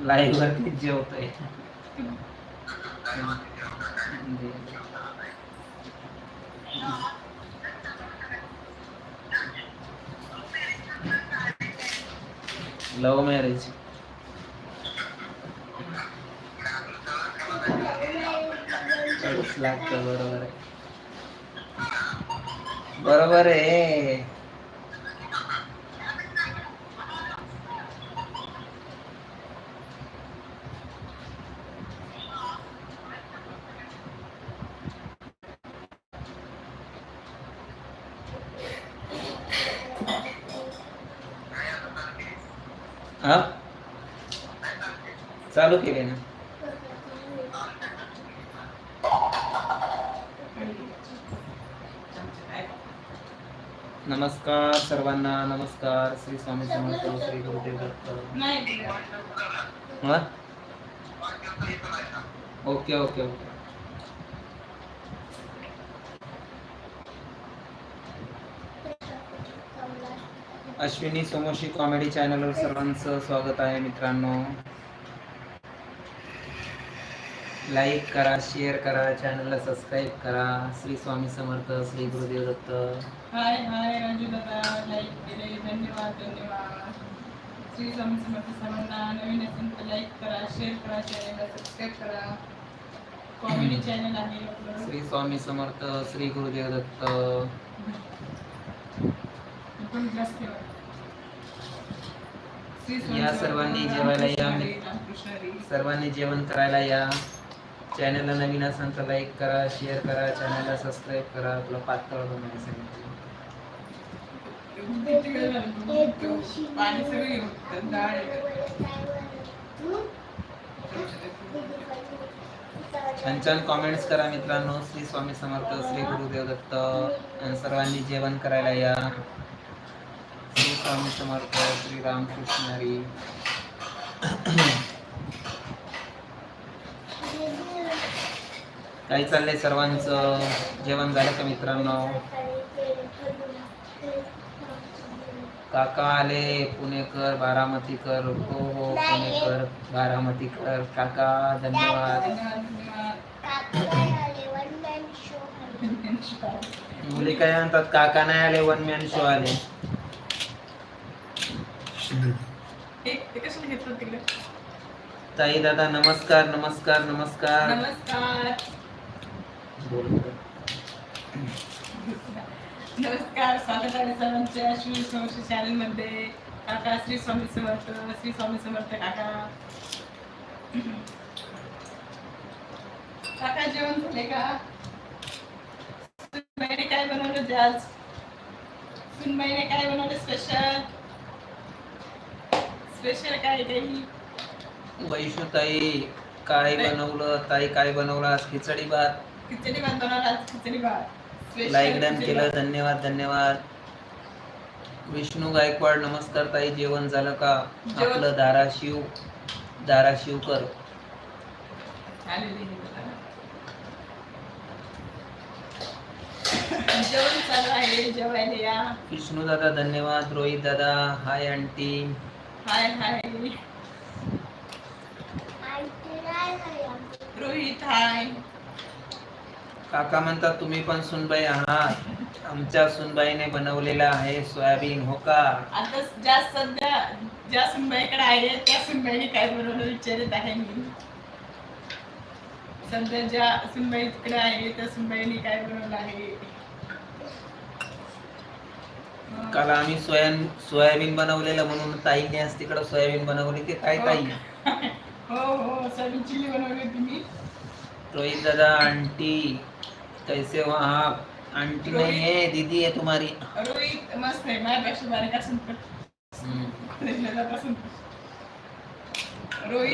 Live वरती जेवतोय. Love marriage लागतं बरोबर आहे बरोबर आहे. हा? चालू केले ना. नमस्कार सर्वांना नमस्कार. श्री स्वामी समर्थ श्री गुरुदेव दत्त. हा? Okay okay okay. Ashwini सोमोशी comedy चॅनलवर सर्वांचं स्वागत आहे मित्रांनो. लाईक करा शेअर करा चॅनलला सबस्क्राईब करा. श्री स्वामी समर्थ श्री गुरुदेव दत्त. हाय हाय राजू दादा. लाईक केले धन्यवाद धन्यवाद. श्री स्वामी समर्थ सर्वांना नवीन असेल तर लाईक करा शेअर करा चॅनलला सबस्क्राईब करा. कॉमेडी चॅनल आहे आपलं. श्री स्वामी समर्थ श्री गुरुदेव दत्त पण जास्त ठेवा. श्री स्वामी या सर्वांनी जेवायला या. सर्वांनी जेवण करायला या. चॅनलला नवीन असाल तर लाईक करा शेअर करा चॅनलला सबस्क्राईब करा. आपलं पातळ बनवायला सांगितलं. छान छान कॉमेंट्स करा मित्रांनो. श्री स्वामी समर्थ श्री गुरुदेव दत्त आणि सर्वांनी जेवण करायला या. स्वामी समर्थ श्री रामकृष्ण हरी. काय चाललंय सर्वांचं? जेवण झालं का मित्रांनो? काका आले पुणेकर बारामतीकर. हो हो पुणेकर बारामतीकर. काका धन्यवाद. धन्यवाद मुली काय म्हणतात काका नाही आले वन मॅन शो आले. ताई दादा नमस्कार नमस्कार नमस्कार नमस्कार नमस्कार स्वागत आहे सर्वांचे अश्विनी समर्थ चॅनल मध्ये काका श्री स्वामी समर्थ श्री स्वामी समर्थ काका काका जेवण झाले का सुनबाईने काय बनवलं आज सुनबाईने काय बनवलं स्पेशल स्पेशल काय काही वैशुताई काय बनवलं? ताई काय बनवलं? आज खिचडी भात. खिचडी भात बनवला आज खिचडी भात. Special लाईक डन खिचडी केलं. भात. धन्यवाद धन्यवाद. विष्णू गायकवाड नमस्कार ताई. जेवण झालं का? जेवण- आपलं धाराशिव धाराशिवकर आलेली आहे बघा. जेवण चालू आहे जेवायला या. विष्णू दादा धन्यवाद. रोहित दादा हाय आंटी. हाय हाय. रोहित हाय. काका म्हणतात तुम्ही पण सुनबाई आहात. आमच्या सुनबाईने बनवलेला आहे सोयाबीन हो का? आता ज्या सध्या ज्या सुनबाईकडे आहे त्या सुनबाईने काय बनवलं विचारत आहे मी. सध्या ज्या सुनबाई तिकडे आहे त्या सुनबाईने काय बनवलं आहे? काल आम्ही सोयाबीन सोयाबीन बनवलेलं म्हणून ताईने आज तिकडं सोयाबीन बनवली. ते काय ताई? हो हो सोयाबीन चिल्ली बनवली रोहित दादा आंटी कैसे हो आप? आंटी नहीं है दीदी है तुम्हारी. रोहित मस्त आहे माझ्यापेक्षा बारीक असून पण.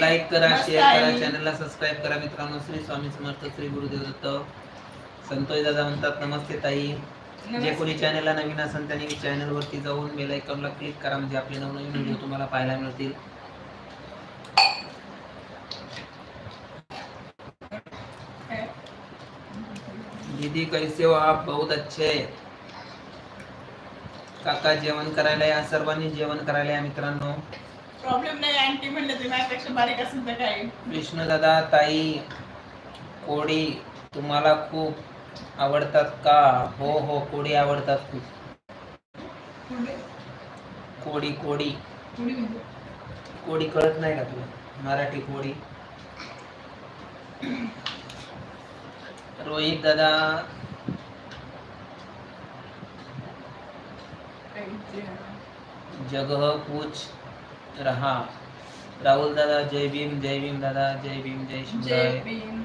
लाईक करा शेअर करा आहे. चॅनलला सबस्क्राईब करा मित्रांनो. श्री स्वामी समर्थ श्री गुरुदेव दत्त संतोष दादा म्हणतात नमस्ते ताई. जे. कोणी चॅनलला नवीन असेल त्यांनी चॅनल वरती जाऊन बेल आयकॉनला क्लिक करा म्हणजे आपले नवनवीन व्हिडिओ तुम्हाला पाहायला मिळतील? दीदी कैसे हो आप बहुत अच्छे काका जेवण करायला या सर्वांनी जेवण करायला या मित्रांनो प्रॉब्लेम नाही आंटी म्हणलं ते माझ्यापेक्षा बारीक असेल तर काय विष्णू दादा ताई कोडी तुम्हाला खूप आवडतात का? हो हो कोडी आवडतात खूप. कोडी? कोडी कोडी. कळत नाही का तुला? मराठी कोडी. रोहित दादा. जगह पूछ रहा. राहुल दादा जय भीम जय भीम दादा जय भीम जय जय शिवराय भीम.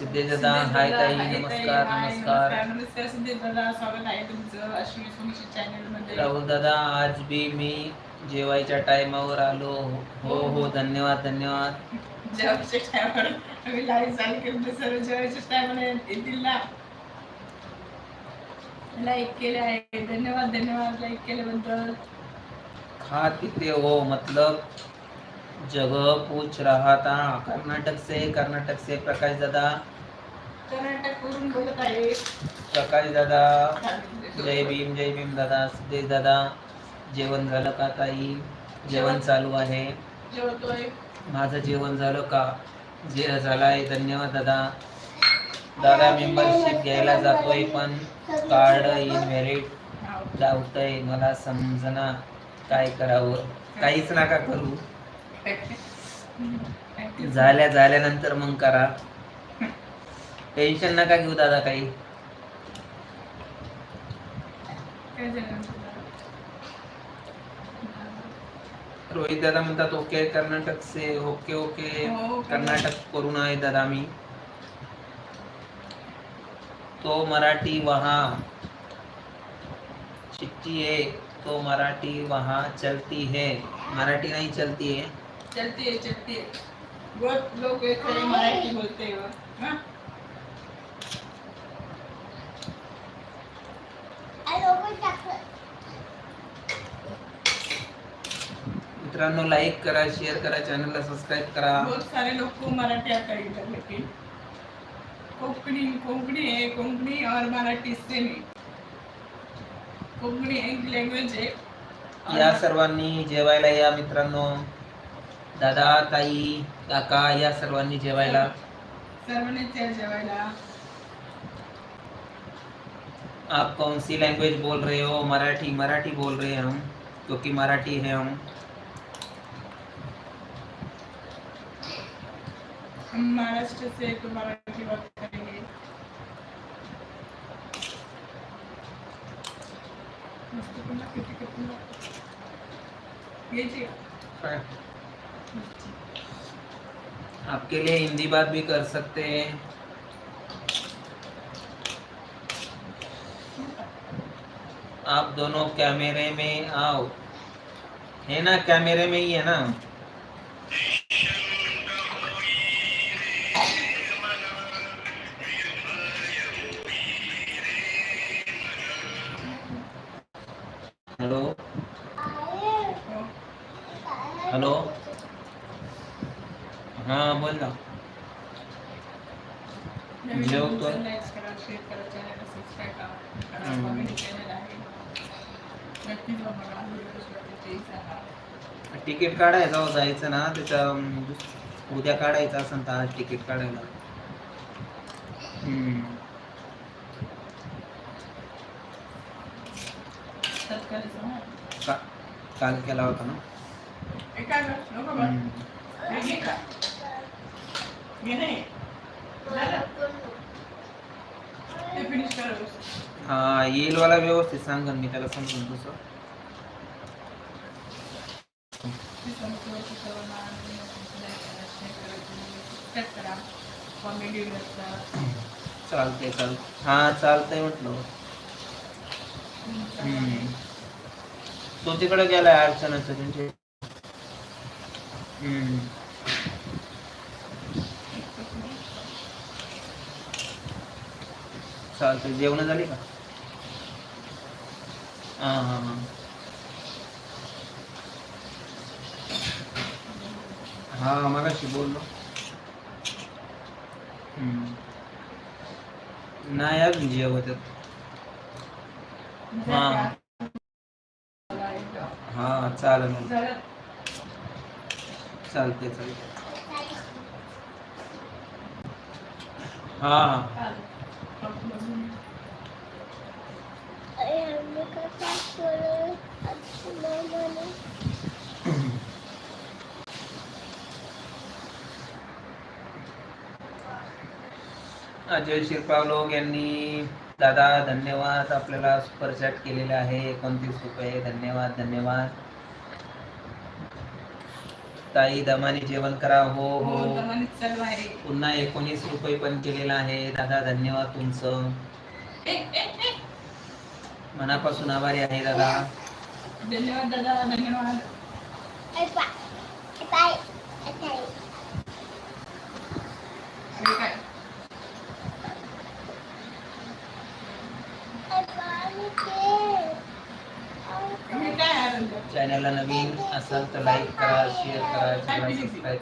सिद्धेश दादा हाय ताई नमस्कार नमस्कार. नमस्कार. सिद्धेश दादा स्वागत आहे तुमचं अश्विनी सोनीशी चॅनलमध्ये राहुल दादा आज भी मी जेवायच्या टायमावर आलो. हो हो धन्यवाद धन्यवाद. जेवायच्या टायमावर आम्ही लाईव्ह चालू केलं तर सर्व जेवायच्या टायमाला येतील ना. लाईक केले आहे. धन्यवाद धन्यवाद. लाईक केल्याबद्दल. खा पीते हो मतलब जगह पूछ रहा था। कर्नाटक से कर्नाटक से प्रकाश दादा। कर्नाटक वरून बोलत आहे. प्रकाश दादा जय भीम जय भीम दादा सिद्धेश दादा। जेवण झालं का ताई? जेवण चालू आहे. जेवतोय. माझं जेवण झालं का? जे झालं आहे धन्यवाद दादा. दादा मेंबरशिप घ्यायला जातोय पण कार्ड इनव्हॅलिड दावतंय मला समजना. काय करावं? काहीच नका करू. झाल्या झाल्यानंतर मग करा. टेन्शन नका घेऊ दादा काही. रोहित दादा म्हणतात ओके कर्नाटक से ओके ओके हो, कर्नाटक करून आहे दादा मी. तो मराठी वहाँ. चिट्ठी है तो मराठी वहाँ चलती है. मराठी नहीं चलती है. चलती है चलती है बहुत लोग ही मराठी बोलते हो? मित्रांनो लाईक करा शेअर करा चॅनलला सबस्क्राईब करा. बहुत सारे लोग को मराठी इधर लेकिन कोंकणी कोंकणी है कोंकणी और मराठी सेम कोंकणी एक लैंग्वेज है और या सर्वांनी जेवायला या मित्रांनो. दादा ताई काका या सर्वांनी जेवायला? सर्वांनी जेवायला. आप कौन सी लैंग्वेज बोल रहे हो? मराठी मराठी बोल रहे हैं हम क्योंकि मराठी है हम। हम महाराष्ट्र से तो मराठी बात करेंगे। मस्त पुन्हा किती किती घ्यायची का? आपके लिए हिंदी बात भी कर सकते हैं। आप दोनों कैमरे में आओ। है ना? कैमरे में ही है ना? व्हिडिओ सांगा तिकीट काढायचं हो, जायचं ना त्याच्या उद्या काढायचं असेल तर आज तिकीट काढायला. का काल केला होता ना. हे हे घे का? घे नाही. झालं? ते finish करा बस. हा येईल वाला व्यवस्थित सांगन मी त्याला समजून तसं ते संपूर्ण सर्वांना आणि like करा, share करा, subscribe करा. Comedy असतात. चालतंय चाल हा चालतंय म्हटलं हम्म. तो तिकडे गेलाय अडचणाचं त्यांचे हम्म. चालतंय. जेवण झाली का? हा हा हा. हा मगाशी बोललो. नाही अजून जेवत आहेत. हा. हा चालेल मग. चालते चालते हा हा चालेल. अजय शिरपावलोक यांनी दादा धन्यवाद आपल्याला सुपर चॅट केलेले आहे. एकोणतीस रुपये धन्यवाद धन्यवाद. ताई दमाने जेवण करा. हो हो. हो पुन्हा एकोणीस रुपये पण केलेला आहे. दादा धन्यवाद तुमचं. मनापासून आभारी आहे दादा. धन्यवाद दादा. धन्यवाद. काय? काय आनंद? चॅनलला नवीन असाल तर लाईक करा शेअर करा चॅनल सबस्क्राईब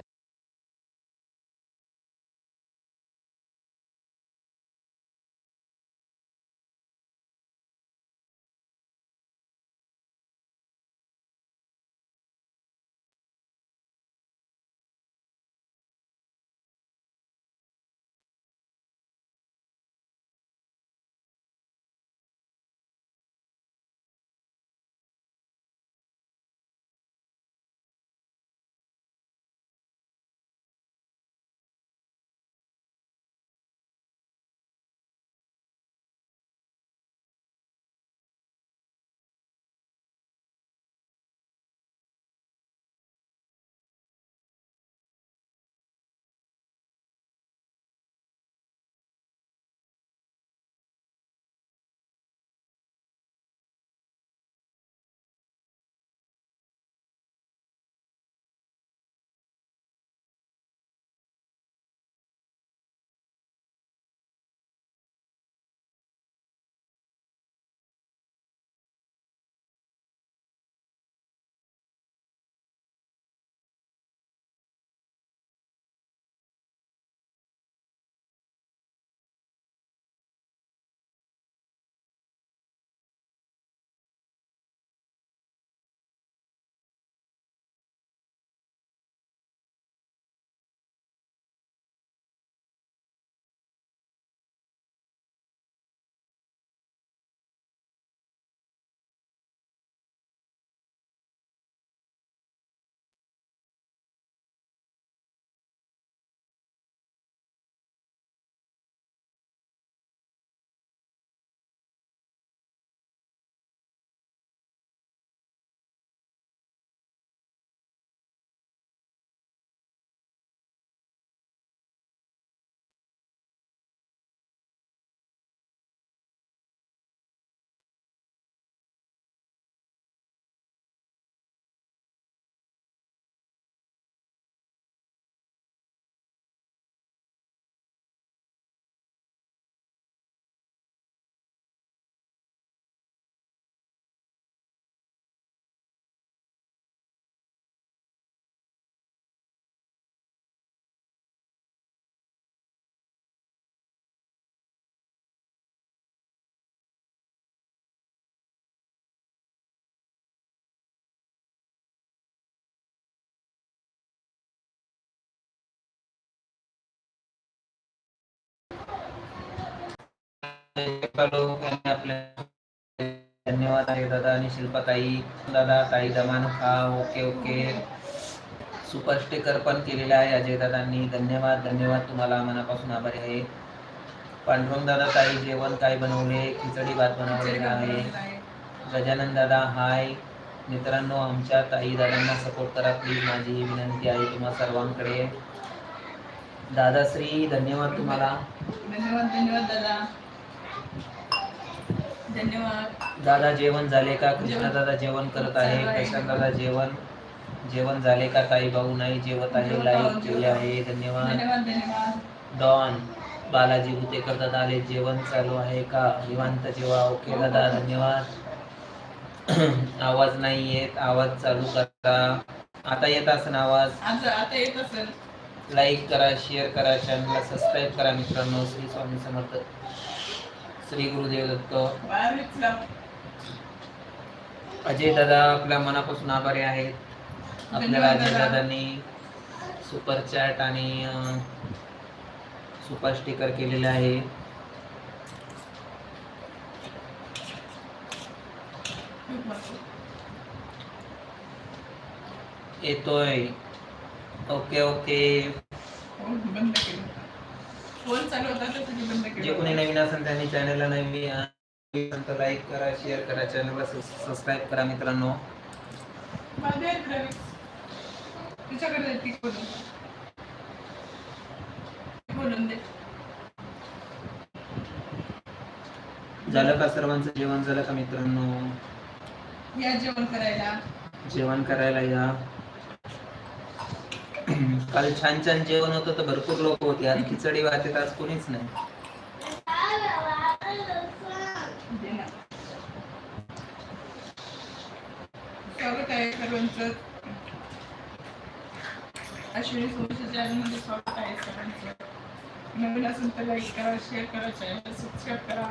धन्यवाद आहे दादा आणि शिल्पा ताई. दादा ताई दमान खा ओके ओके सुपर स्टिकर पण केलेला आहे अजय दादांनी. धन्यवाद धन्यवाद तुम्हाला. मनापासून आभारी आहे. पांडुरंग दादा ताई जेवण काय बनवले? खिचडी भात बनवलेला आहे. गजानन दादा हाय मित्रांनो आमच्या ताई दादांना सपोर्ट करा प्लीज माझी ही विनंती आहे तुम्हा सर्वांकडे. दादाश्री धन्यवाद तुम्हाला. धन्यवाद धन्यवाद दादा. धन्यवाद. दादा जेवण झाले का? कृष्णा दादा जेवण करत आहे. प्रशांत दादा जेवण जेवण झाले का? ताई भाऊ नाही जेवत आहे. लाईक केले आहे. धन्यवाद. डॉन बालाजी उतेकर दादा आले. जेवण चालू आहे का? निवांत जेवा. ओके दादा धन्यवाद. आवाज नाही येत. आवाज चालू करा. आता येत असेल आवाज? आता येत असेल. लाईक करा शेअर करा चॅनलला सबस्क्राईब करा मित्रांनो. श्री स्वामी समर्थ. श्री गुरुदेव दत्त. अजय दादा आपल्या मनापासून आभारी आहेत आपल्याला अजय दादा. दादांनी सुपर चॅट आणि सुपर स्टिकर केलेले आहे. येतोय ओके ओके फोन चालू होता तर तुम्ही बंद जे केलं कोणी नवीन असेल त्यांनी चॅनलला नवीन लाईक करा शेअर करा चॅनलला सबस्क्राईब करा मित्रांनो. माझ्या आहेत रवी. तिच्याकडे ती बोलून. बोलून दे. झालं का सर्वांचं जेवण? झालं का मित्रांनो? या जेवण करायला. जेवण करायला या. काल छान छान जेवण होतं तर भरपूर लोक होते. आज खिचडी वाहते आज कोणीच नाही. स्वागत आहे सर्वांचं. अश्विनी चॅनलमध्ये स्वागत आहे सर्वांचं. नवीन असेल तर लाईक करा शेअर करा चॅनल सबस्क्राईब करा.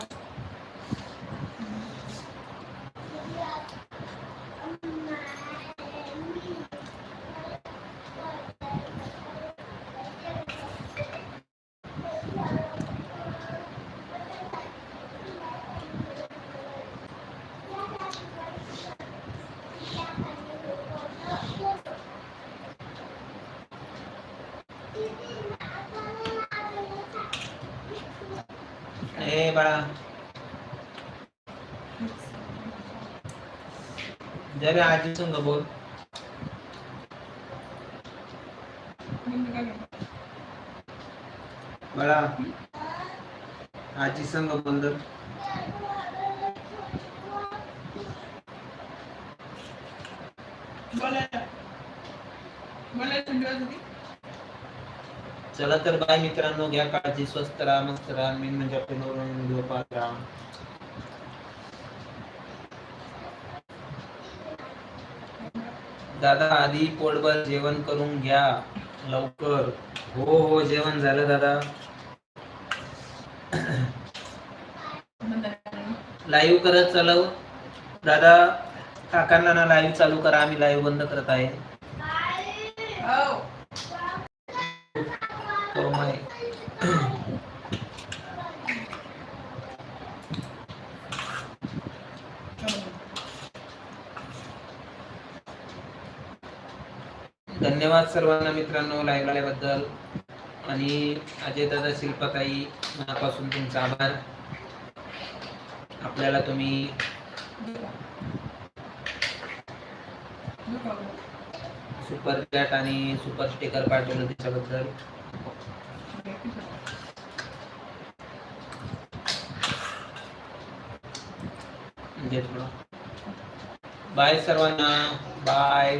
ए बाळा जरा आजी संग बोल बडा बाळा आजी संग बोल तर. बोलायला बोलायला थंडी चला तर बाय मित्रांनो घ्या काळजी स्वस्त राहा मस्त राहा. मेन म्हणजे आपण व्हिडिओ पाहत. राहा दादा आधी पोटभर जेवण करून घ्या. लवकर. हो हो जेवण झालं दादा. लाईव्ह करत चालव. दादा काकांना ना लाईव्ह चालू करा. आम्ही लाईव्ह बंद करत आहे. धन्यवाद सर्वांना मित्रांनो लाईव्ह आल्याबद्दल आणि अजय दादा शिल्पताई मनापासून तुमचा आभार. आपल्याला तुम्ही सुपर चॅट आणि सुपर स्टिकर पाठवलं त्याच्याबद्दल. म्हणजे बाय सर्वांना. बाय.